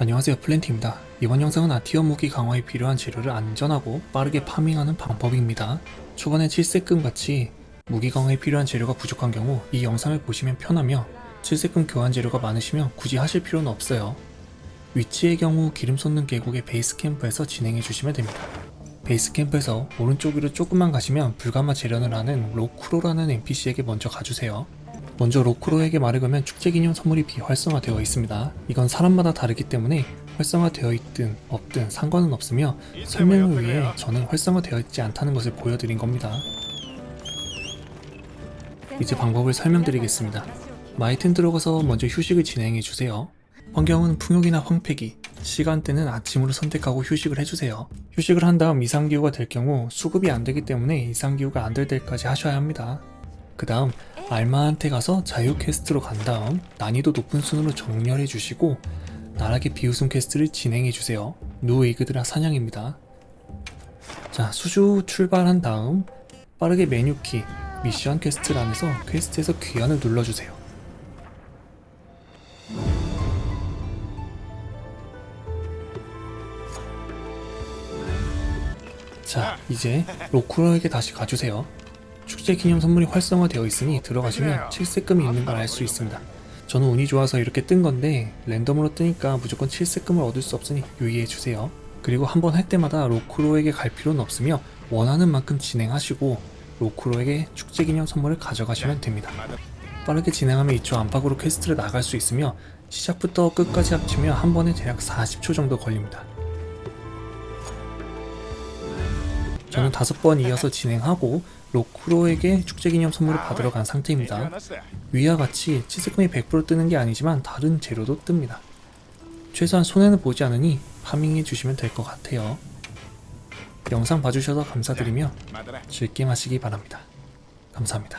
안녕하세요 플랜티입니다. 이번 영상은 아티어 무기 강화에 필요한 재료를 안전하고 빠르게 파밍하는 방법입니다. 초반에 7세금 같이 무기 강화에 필요한 재료가 부족한 경우 이 영상을 보시면 편하며 7세금 교환 재료가 많으시면 굳이 하실 필요는 없어요. 위치의 경우 기름 솟는 계곡의 베이스 캠프에서 진행해 주시면 됩니다. 베이스 캠프에서 오른쪽 위로 조금만 가시면 불가마 재련을 하는 로크로라는 NPC에게 먼저 가주세요. 먼저 로크로에게 말을 걸면 축제 기념 선물이 비활성화되어 있습니다. 이건 사람마다 다르기 때문에 활성화되어 있든 없든 상관은 없으며 설명을 위해 저는 활성화되어 있지 않다는 것을 보여드린 겁니다. 이제 방법을 설명드리겠습니다. 마이튼 들어가서 먼저 휴식을 진행해 주세요. 환경은 풍욕이나 황폐기, 시간대는 아침으로 선택하고 휴식을 해주세요. 휴식을 한 다음 이상기후가 될 경우 수급이 안 되기 때문에 이상기후가 안 될 때까지 하셔야 합니다. 그 다음 알마한테 가서 자유 퀘스트로 간 다음 난이도 높은 순으로 정렬해 주시고 나락의 비웃음 퀘스트를 진행해 주세요. 누에이그드라 사냥입니다. 자 수주 출발한 다음 빠르게 메뉴키 미션 퀘스트란에서 퀘스트에서 귀환을 눌러주세요. 자 이제 로쿠로에게 다시 가주세요. 축제 기념 선물이 활성화되어 있으니 들어가시면 7세금이 있는 걸 알 수 있습니다. 저는 운이 좋아서 이렇게 뜬 건데 랜덤으로 뜨니까 무조건 7세금을 얻을 수 없으니 유의해 주세요. 그리고 한 번 할 때마다 로크로에게 갈 필요는 없으며 원하는 만큼 진행하시고 로크로에게 축제 기념 선물을 가져가시면 됩니다. 빠르게 진행하면 이쪽 안팎으로 퀘스트를 나갈 수 있으며 시작부터 끝까지 합치면 한 번에 대략 40초 정도 걸립니다. 저는 다섯 번 이어서 진행하고 로크로에게 축제 기념 선물을 받으러 간 상태입니다. 위와 같이 치즈금이 100% 뜨는 게 아니지만 다른 재료도 뜹니다. 최소한 손해는 보지 않으니 파밍해 주시면 될 것 같아요. 영상 봐주셔서 감사드리며 즐김 하시기 바랍니다. 감사합니다.